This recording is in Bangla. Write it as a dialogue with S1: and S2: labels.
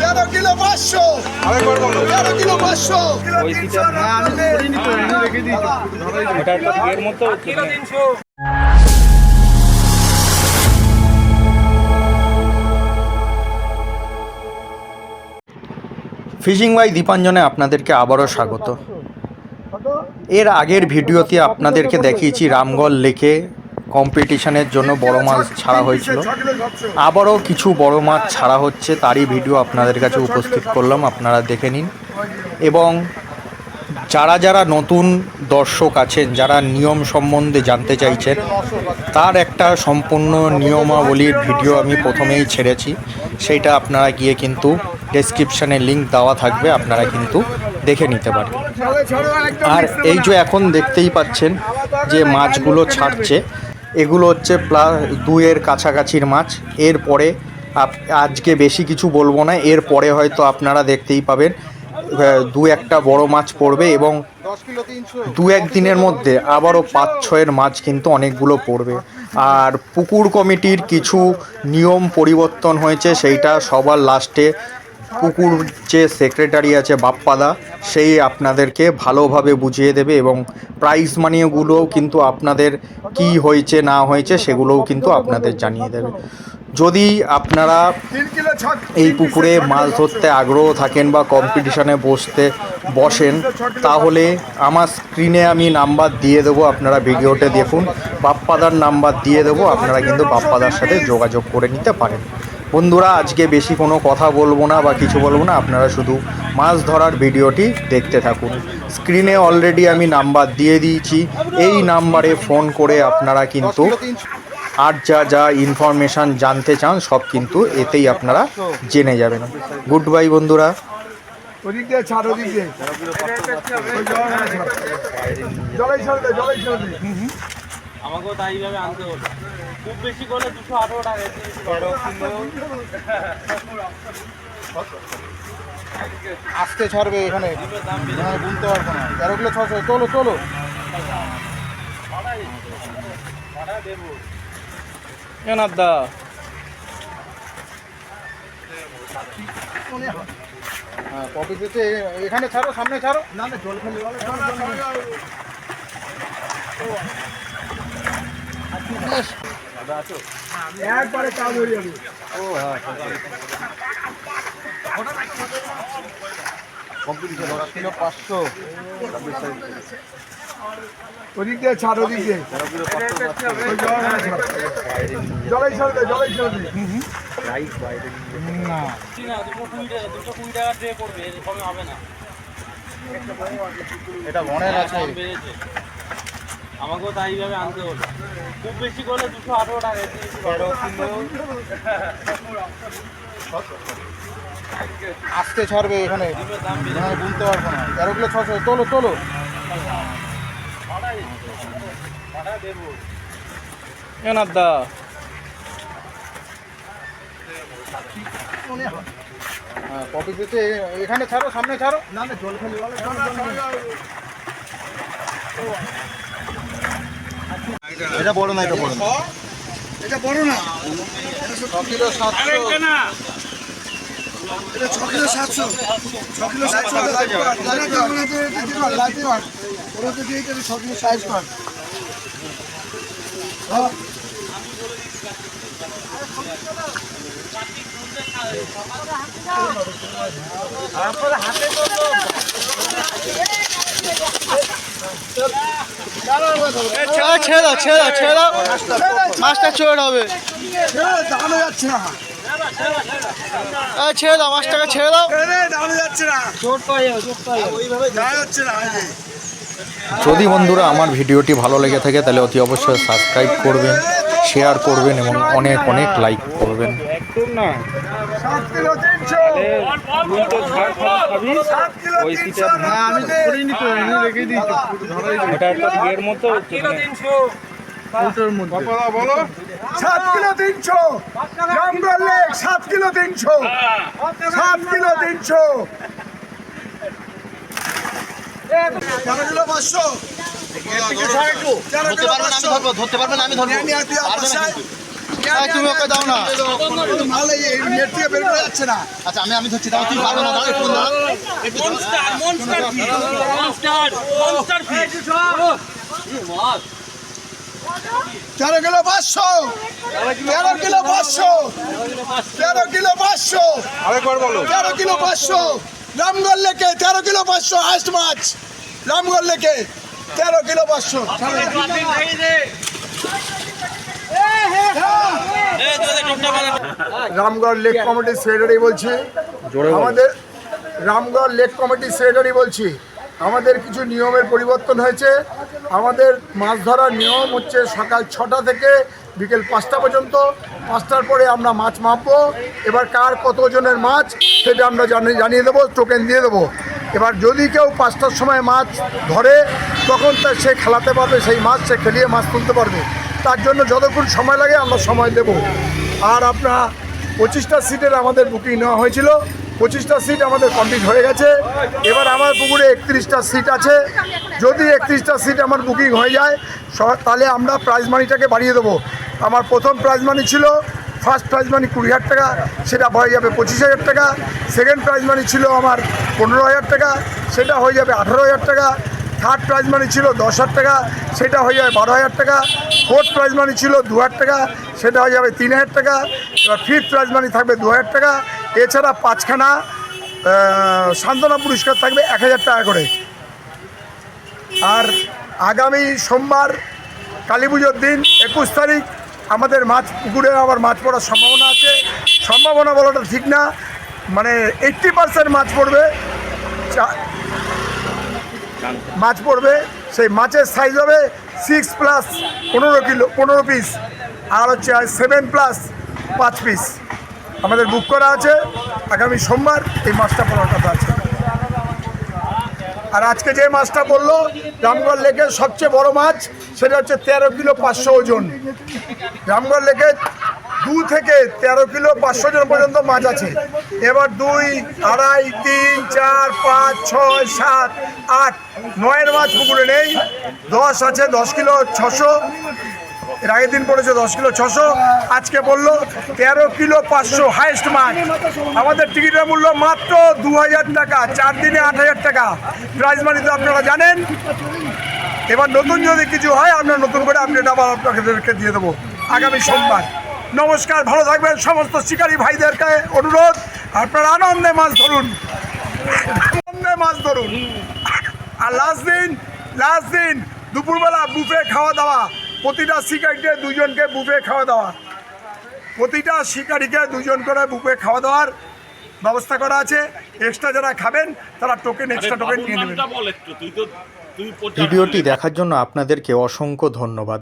S1: তেরো কিলো পাঁচশো। তেরো কিলো পাঁচশো।
S2: ফিশিং বাই দীপাঞ্জনে আপনাদেরকে আবারও স্বাগত। এর আগের ভিডিওতে আপনাদেরকে দেখিয়েছি রামগড় লেকে কম্পিটিশনের জন্য বড় মাছ ছাড়া হয়েছিল। আবারও কিছু বড় মাছ ছাড়া হচ্ছে তারই ভিডিও আপনাদের কাছে উপস্থিত করলাম, আপনারা দেখে নিন। এবং যারা যারা নতুন দর্শক আছেন, যারা নিয়ম সম্বন্ধে জানতে চাইছেন, তার একটা সম্পূর্ণ নিয়মাবলীর ভিডিও আমি প্রথমেই ছেড়েছি। সেইটা আপনারা গিয়ে কিন্তু ডেসক্রিপশানে লিঙ্ক দেওয়া থাকবে, আপনারা কিন্তু দেখে নিতে পারেন। আর এই যে এখন দেখতেই পাচ্ছেন যে মাছগুলো ছাড়ছে এগুলো হচ্ছে প্লাস দুয়ের কাছাকাছির মাছ। এরপরে আজকে বেশি কিছু বলব না, এরপরে হয়তো আপনারা দেখতেই পাবেন দু একটা বড় মাছ পড়বে এবং দু এক দিনের মধ্যে আবারও পাঁচ, ছয়ের মাছ কিন্তু অনেকগুলো পড়বে। আর পুকুর কমিটির কিছু নিয়ম পরিবর্তন হয়েছে, সেইটা সবার লাস্টে পুকুর যে সেক্রেটারি আছে বাপ্পাদা, সেই আপনাদেরকে ভালোভাবে বুঝিয়ে দেবে এবং প্রাইজ মানিগুলোও কিন্তু আপনাদের কি হয়েছে, না হয়েছে, সেগুলোও কিন্তু আপনাদের জানিয়ে দেবে। যদি আপনারা এই পুকুরে মাছ ধরতে আগ্রহ থাকেন বা কম্পিটিশনে বসতে বসেন, তাহলে আমার স্ক্রিনে আমি নাম্বার দিয়ে দেবো, আপনারা ভিডিওতে দেখুন। বাপ্পাদার নাম্বার দিয়ে দেবো, আপনারা কিন্তু বাপ্পাদার সাথে যোগাযোগ করে নিতে পারেন। বন্ধুরা আজকে বেশি কোনো কথা বলব না বা কিছু বলব না আপনারা শুধু মাছ ধরার ভিডিওটি দেখতে থাকুন। স্ক্রিনে অলরেডি আমি নাম্বার দিয়ে দিয়েছি এই নাম্বারে ফোন করে আপনারা কিন্তু আর যা যা ইনফরমেশান জানতে চান সব কিন্তু এতেই আপনারা জেনে যাবেন। গুড বাই বন্ধুরা।
S1: ওদিক দিয়ে ছাড় ওদিক দিয়ে ওই ছাড়। দে জলেই ছেড়ে দে।
S3: আমাকেও তাই ভাবে আনতে হলো খুব বেশি করলে দুশো আঠারো টাকা
S4: আসতে ছাড়বে এখানে। এখানে বুনতে পারব না। তেরো কিলো ছশো চলো চলো
S3: কেন দা
S4: হ্যাঁ কপি পেতে এখানে ছাড়ো সামনে ছাড়ো।
S1: না না জল ফেলে জল একবারে কাজ হয়ে যাবে।
S4: কম্পিটিশন ওরা ছিল পাঁচশো।
S1: ওদিক দিয়ে ছাড় ওদিক। দিয়ে। জলেই দে জলেই দে।
S4: না।
S3: না কুড়ি টাকা পড়বে এর কমে হবে না।
S4: এটা অনেক আছে।
S3: আমাকেও তাই ভাবে আনতে হলো। খুব বেশি করলে দুশো আঠারো টাকা
S4: আসতে ছাড়বে এখানে। বুনতে পারব না। তেরো কিলো ছশো চলো চলো
S3: কেন দা
S4: হ্যাঁ কপি পেতে এখানে ছাড়ো সামনে ছাড়ো।
S1: না না জল ফেলে জল
S4: এটা বড় না এটা বড় না।
S1: এটা বড় না।
S4: ছ কিলো সাতশো।
S1: এটা ছ কিলো সাতশো। ছ কিলো সাতশো ওরা তো দিয়ে ছ কিলো সাইজ হ্যাঁ।
S2: ছেড়ে দাও ছেড়ে দাও, ছেড়ে মাছটা চোর হবে। ছেড়ে দাও, মাছটাকে ছেড়ে দাও। যদি বন্ধুরা আমার ভিডিওটি ভালো লেগে থাকে, তাহলে অতি অবশ্যই সাবস্ক্রাইব করবেন শেয়ার করবেন এবং অনেক অনেক লাইক করবেন।
S1: সাত কিলো তিনশো
S4: বলো
S1: সাত কিলো রামগড় লেক সাত কিলো তিনশো সাত কিলো তিনশো কিলো পাঁচশো
S4: ধরতে পারবেন আমি ধরবো ধরতে পারবেন আমি ধরবো তুমি ওকে দাও না। আচ্ছা আমি আমি ধরছি দাও পারো না দাও একটু দাও।
S3: মনস্টার মনস্টার মনস্টার মনস্টার
S1: তেরো কিলো পাঁচশো। তেরো কিলো পাঁচশো। তেরো কিলো পাঁচশো।
S4: আরেকবার বলো।
S1: তেরো কিলো পাঁচশো। রামগড় লেকে তেরো কিলো পাঁচশো হাইস্ট মাছ। রামগড় লেকে তেরো কিলো পাঁচশো। রামগড় লেক কমিটির সেক্রেটারি বলছি। আমাদের রামগড় লেক কমিটির সেক্রেটারি বলছি। আমাদের কিছু নিয়মের পরিবর্তন হয়েছে। আমাদের মাছ ধরার নিয়ম হচ্ছে সকাল ছটা থেকে বিকেল পাঁচটা পর্যন্ত। পাঁচটার পরে আমরা মাছ মাপবো। এবার কার কত ওজনের মাছ সেটা আমরা জানি জানিয়ে দেবো টোকেন দিয়ে দেবো। এবার যদি কেউ পাঁচটার সময় মাছ ধরে তখন তার সে খেলাতে পারবে সেই মাছ সে খেলিয়ে মাছ তুলতে পারবে। তার জন্য যতক্ষণ সময় লাগে আমরা সময় দেব। আর আপনার পঁচিশটা সিটের আমাদের বুকিং নেওয়া হয়েছিল। পঁচিশটা সিট আমাদের কমপ্লিট হয়ে গেছে। এবার আমার পুকুরে একত্রিশটা সিট আছে। যদি একত্রিশটা সিট আমার বুকিং হয়ে যায় তাহলে আমরা প্রাইজ মানিটাকে বাড়িয়ে দেবো। আমার প্রথম প্রাইজ মানি ছিল ফার্স্ট প্রাইজ মানি কুড়ি হাজার টাকা, সেটা হয়ে যাবে পঁচিশ হাজার টাকা। সেকেন্ড প্রাইজ মানি ছিল আমার পনেরো হাজার টাকা, সেটা হয়ে যাবে আঠারো হাজার টাকা। থার্ড প্রাইজ মানি ছিল দশ হাজার টাকা, সেটা হয়ে যাবে বারো হাজার টাকা। ফোর্থ প্রাইজ মানি ছিল দু হাজার টাকা, সেটা হয়ে যাবে তিন হাজার টাকা। এবার ফিফথ প্রাইজ মানি থাকবে দু হাজার টাকা। এছাড়া পাঁচখানা সান্ত্বনা পুরস্কার থাকবে এক হাজার টাকা করে। আর আগামী সোমবার, কালী পুজোর দিন, একুশ তারিখ, আমাদের মাছ পুকুরে আবার মাছ পড়ার সম্ভাবনা আছে। সম্ভাবনা বলাটা ঠিক না মানে এইট্টি পার্সেন্ট মাছ পড়বে। মাছ পড়বে, সেই মাছের সাইজ হবে সিক্স প্লাস পনেরো কিলো, পনেরো পিস আর হচ্ছে সেভেন প্লাস পাঁচ পিস আমাদের বুক করা আছে। আগামী সোমবার এই মাছটা পড়ার কথা আছে। আর আজকে যে মাছটা বলল রামগড় লেকের সবচেয়ে বড় মাছ, সেটা হচ্ছে তেরো কিলো পাঁচশো ওজন। রামগড় লেকে দু থেকে তেরো কিলো পাঁচশো জন পর্যন্ত মাছ আছে। এবার দুই, আড়াই, তিন, চার, পাঁচ, ছয়, সাত, আট, নয়ের মাছ পুকুরে নেই। দশ আছে, দশ কিলো ছশো। এর আগের দিন পড়েছে দশ কিলো ছশো। আজকে বলল তেরো কিলো পাঁচশো হাইস্ট মাছ। আমাদের টিকিটের মূল্য মাত্র দু হাজার টাকা, চার দিনে আট হাজার টাকা। প্রাইজ মানি তো আপনারা জানেন। এবার নতুন যদি কিছু হয়, আমরা নতুন করে আপডেট আবার আপনাকে দিয়ে দেবো। আগামী সোমবার। নমস্কার ভালো থাকবেন। সমস্ত শিকারী ভাইদেরকে অনুরোধ আপনারা আনন্দে মাছ ধরুন। আনন্দে মাছ ধরুন। আর লাস্ট দিন লাস্ট দিন দুপুরবেলা বুফে খাওয়া দাওয়া। প্রতিটা শিকারিকে দুজনকে বুফে খাওয়া দাওয়া। প্রতিটা শিকারিকে দুজন করে বুফে খাওয়া দাওয়ার ব্যবস্থা করা আছে। এক্সট্রা যারা খাবেন তারা টোকেন এক্সট্রা টোকেন নিয়ে নেবেন।
S2: ভিডিওটি দেখার জন্য আপনাদেরকে অসংখ্য ধন্যবাদ।